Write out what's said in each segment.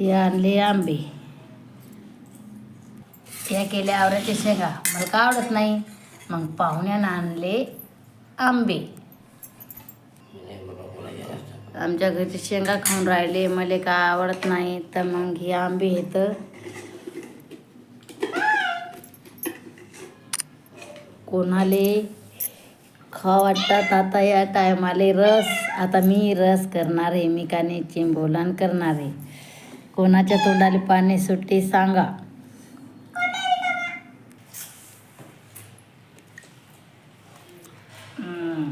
हे आणले आंबे. या केल्या आवऱ्याच्या शेंगा. मला का आवडत नाही. मग पाहुण्यानं आणले आंबे. आमच्या घरचे शेंगा खाऊन राहिले. मला का आवडत नाही. तर मग हे आंबे येत कोणाले खा वाटतात? आता या टायमाले रस. आता मी रस करणार आहे. मी काने चिंबोलान करणार आहे. कोणाच्या तोंडाले पाणी सुटते सांगा. हम्म,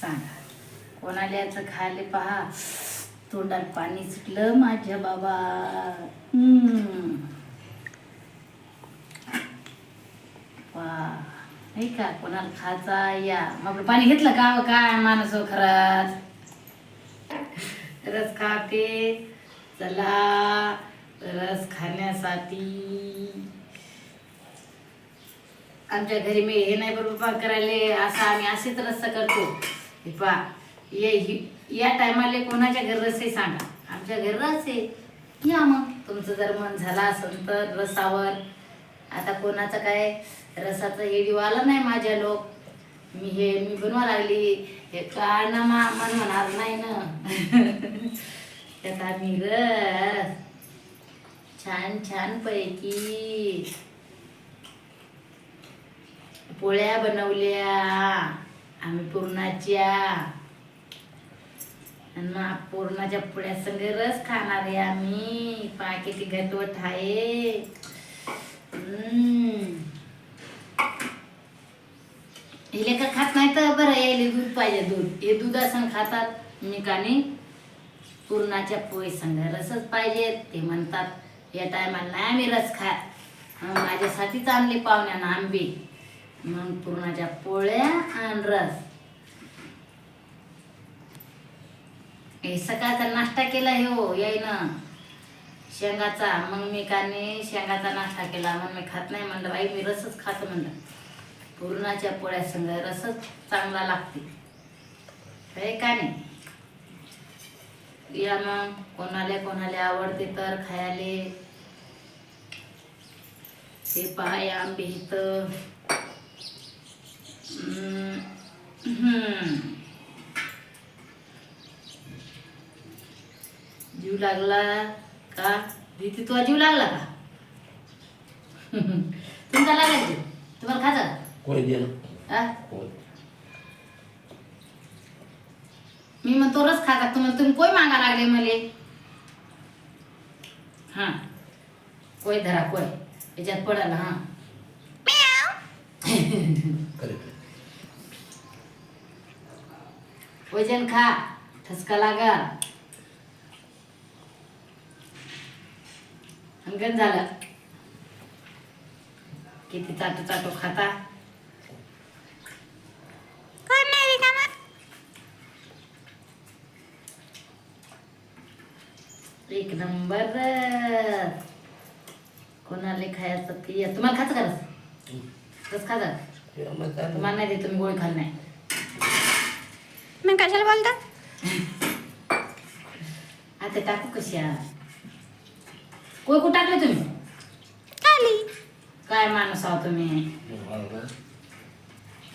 सांगा. कोणाला याचं खायला पहा. तोंडाला पाणी सुटलं माझ्या बाबा. वा नाही का? कोणाला खायचा? या. मग पाणी घेतलं का? हो, काय माणूस हो खरंच. रस खाते. चला रस खाण्यासाठी. आमच्या घरी मी हे नाही बरोबर पा करायले असं आम्ही असेच रस्सा करतो. हे पा ये हि- या टायमाला कोणाच्या घर रस्ते सांगा. आमच्या घर रस आहे. या मग तुमचं जर मन झालं असेल तर रसावर. आता कोणाचं काय रसाचं हे आला नाही माझ्या लोक. मी हे मी बनवा लागली. हे का ना मा मन म्हणार नाही ना. त्यात आम्ही रस. छान छान पैकी. पोळ्या बनवल्या. आम्ही पुरणाच्या. आणि पुरणाच्या पोळ्या संग रस खाणार आहे आम्ही. पाकिटी घटवट आहे. हम्म. हे लेकर खात नाही तर बरं यायले दूध पाहिजे दूध. हे दूध असं खातात मी कानी पुरणाच्या पोळी संग रसच पाहिजे ते म्हणतात या टायमाला नाही आम्ही रस खात माझ्यासाठीच आणले पाहुण्यानं आंबे. मग पुरणाच्या पोळ्या आणि रस. हे सकाळचा नाश्ता केला हे हो येईन. शेंगाचा मग मी काने शेंगाचा नाश्ता केला. मग मी खात नाही म्हणलं बाई मी रसच खातो म्हणलं. पुरणाच्या पोळ्या संग रसच चांगला लागते. हे का नाही? या मग कोणाला कोणाला आवडते तर खायले. ते पहा या आंबे इथं. जीव लागला का? भीती तुला जीव लागला का? तुमचा लागला जीव? तुम्हाला खाजा? कोणी दिलं? मी म्हणतो रस खा का तुम्हाला तुम्ही कोय मागा लागले मले? हा. कोय धरा कोय याच्यात पडल हा. वजन खा. ठसका लागा अंगण झालं. किती चाटू चाटू खाता. एक नंबर. कोणाला खायचं ते या. तुम्हाला खायचं का रस? रस खाजा तुम्हाला नाही देत तुम्ही गोळी खाल नाही. मग कशाला बोलता? आता टाकू कशा कोय कुठं टाकले तुम्ही? खाली काय माणूस आहो तुम्ही?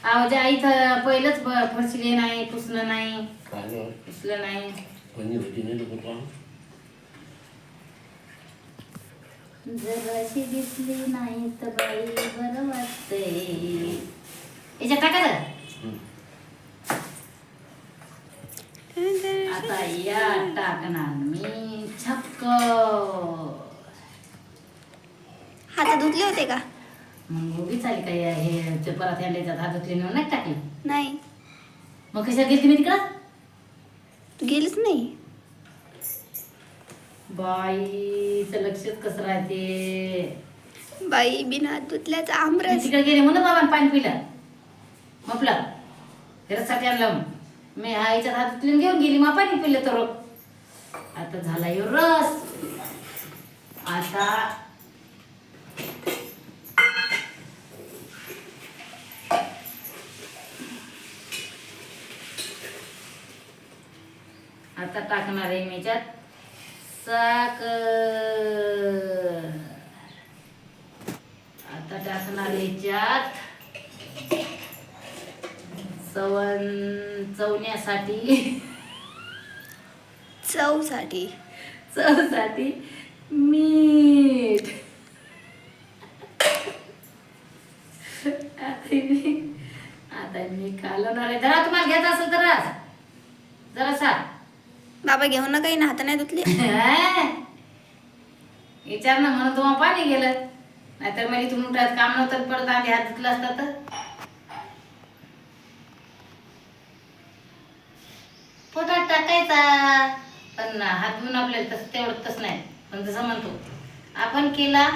अहो ज्या इथं पहिलंच फरशिले नाही पुसलं नाही. पुसलं नाही. जराशी दिसली नाही तर बाई बरं वाटते याच्यात टाका जरा. आता या टाकणार मी. छक्क. हात धुतले होते का? मग उगीच आली काय हे ते परत यांना याच्यात हात धुतले नाही टाकले. नाही. मग कशा गेली मी तिकडं? तू गेलीच नाही. बाईचं लक्षच कसं राहते? बाई बिना मी आमरस. तिकडे गेले म्हणून बाबा पाणी पिलं. म्हटलं घरासाठी आणलं मग. मी हा याच्यात हात उचलून घेऊन गेली मग पाणी पिलं तर. आता झाला ह्यो रस. आता आता टाकणार आहे मी याच्यात. साखर आता टाकणार ह्याच्यात चवण चवण्यासाठी. चवसाठी. चवसाठी मीठ. आता मी आता मी कालवणार आहे. जरा तुम्हाला घ्यायचं असेल तर. जरा सा बाबा घेऊन ना काही ना हात नाही धुतले. विचार ना म्हणून तुम्हाला पाणी गेलं. नाहीतर मग इथून उठायचं काम नव्हतं परत आधी हात धुतला असता तर. पोटात टाकायचा. पण हात धुवून आपल्याला तसं तेवढं तसं नाही. पण जसं म्हणतो आपण केला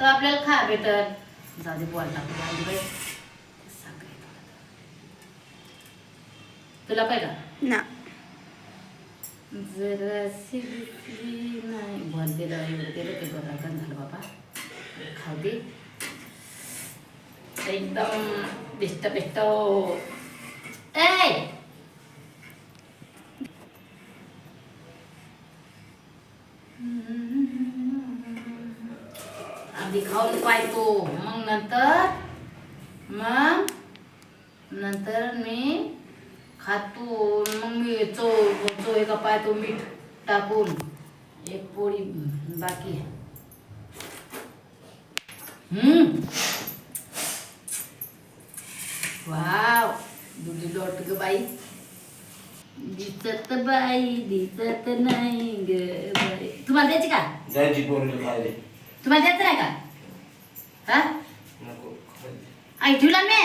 तर आपल्याला खा भेटत जाऊ दे बोल टाकू बाई. तुला पाहिजे ना. जराशी दिसली नाही. भर दिलं एवढं दिलं ते बरं गण झालं बाबा. खाऊ दे. एकदम बेस्ट बेस्ट ए! आधी खाऊन पाहतो मग नंतर? मग? नंतर मी खातो मग मी चो चो एका पाहतो मीठ टाकून एक पोळी बाकी. हम्म. वाव दुधी लोट ग बाई. दिसत बाई दिसत नाही ग बाई. तुम्हाला द्यायची का? खायला. तुम्हाला द्यायचं नाही का? हा? नको आई ठेवला मी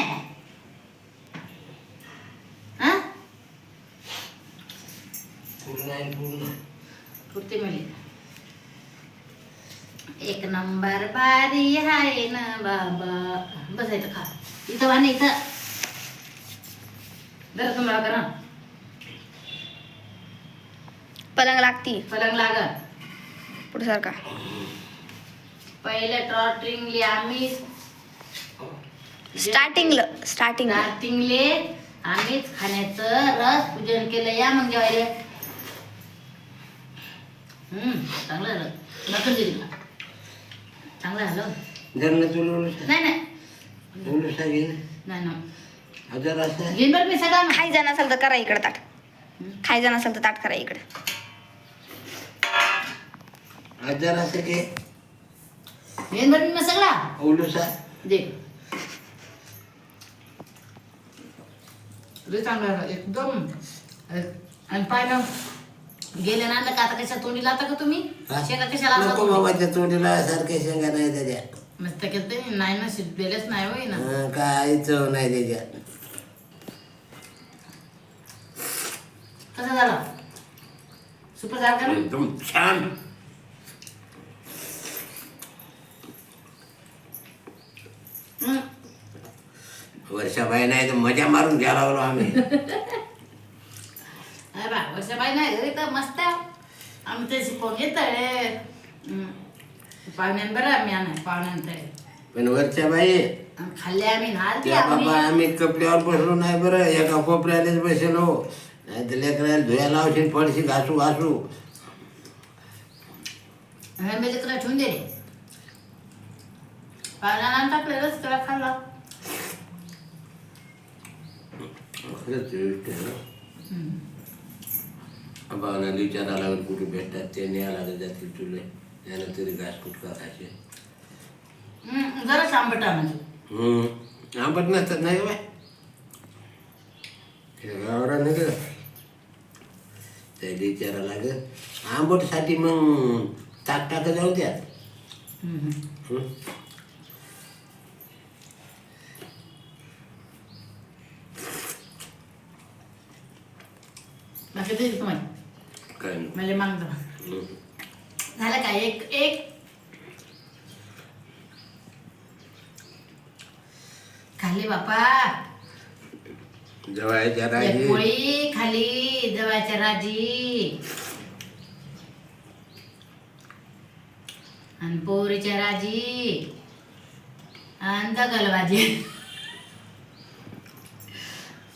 हा पूर्ण आहे पूर्ण पुरते मिळेल नंबर बारी आहे ना बाबा. बसायचं खा. इथं वाणे इथं. जरा तुम्हाला करा. पलंग लागती. पलंग लागत पुढे सारखा. पहिले ट्रॉटिंगले आम्ही स्टार्टिंगला स्टार्टिंग स्टार्टिंगले आम्हीच खाण्याचं रस पूजन केलं. या मग जेवायला. हम्म चांगलं झालं नकल दिली. चांगलं झालं? जर तुला उलसा नाही नाही. उलसा घे ना नाही ना हजार असं घेईन बरं मी सगळं खायचा नसेल तर करा इकडे ताट. खायचा नसेल तर ताट करा इकडे. हजार असं घे घेईन बरं मी सगळा. उलसा दे. लय चांगलं झालं, एकदम. आणि पाहिलं गेले ना का आता कशा तोंडी लावता का तुम्ही? शेंगा कशाला लावता नको तुम्ही? बाबाच्या तोंडीला सारख्या शेंगा नाही त्याच्या. मस्त केलं ते नाही ना शिजलेलेच नाही होई ना. हं, काय चव नाही त्याच्या. कसं झालं? सुपर झालं का ना? एकदम छान. हम्म. वर्षाबाई नाही तर मजा मारून घ्या लागलो आम्ही. अरे बा वर्षाबाई नाही घरी तर मस्त. आम्ही ते शिकवून घेत पाहुण्यान बरं आम्ही नाही पाहुण्यान पण वरच्या बाई खाल्ले आम्ही नाल त्या बाबा आम्ही कपड्यावर बसलो नाही बरं एका कोपऱ्यालाच बसलो नाही तर लेकराला धुया लावशील पडशी घासू घासू मी लेकरं ठेवून दिले पाहुण्यानं टाकले रस त्याला खाल्ला खरंच. भावना विचारा लागेल कुठे भेटतात ते न्याय लागत जातील तुले. त्यानं तरी घास कुटका खायचे हम्म, जरा शांबट म्हणजे. हम्म. आंबट नसतात नाही बाय गावरा नाही का आंबटसाठी मग ताक टाक जाऊ द्या. हम्म. हं? बाकी ते तुम्हाला काय नाही. म्हणजे मागतो हं. झालं काय एक एक. खाल्ली बापा. जवायच्या एक राजी पोळी खाली जवाच्या राजी. आणि पोरीच्या राजी. आणि दगल भाजी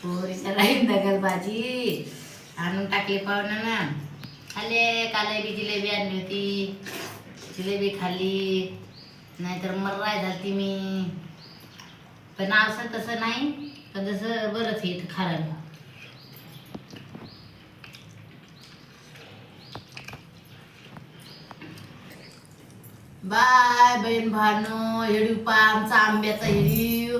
पोरीच्या राजी दगल भाजी आणून टाकली पाहुणा ना खाल्ले काले बी जिलेबी आणली होती. जिलेबी खाल्ली. नाहीतर मर्राय झालती मी. पण असं तसं नाही. पण तसं बरंच येत इथं खायला. बाय बहीण भानो हिडीव पा आमचा आंब्याचा हिडीव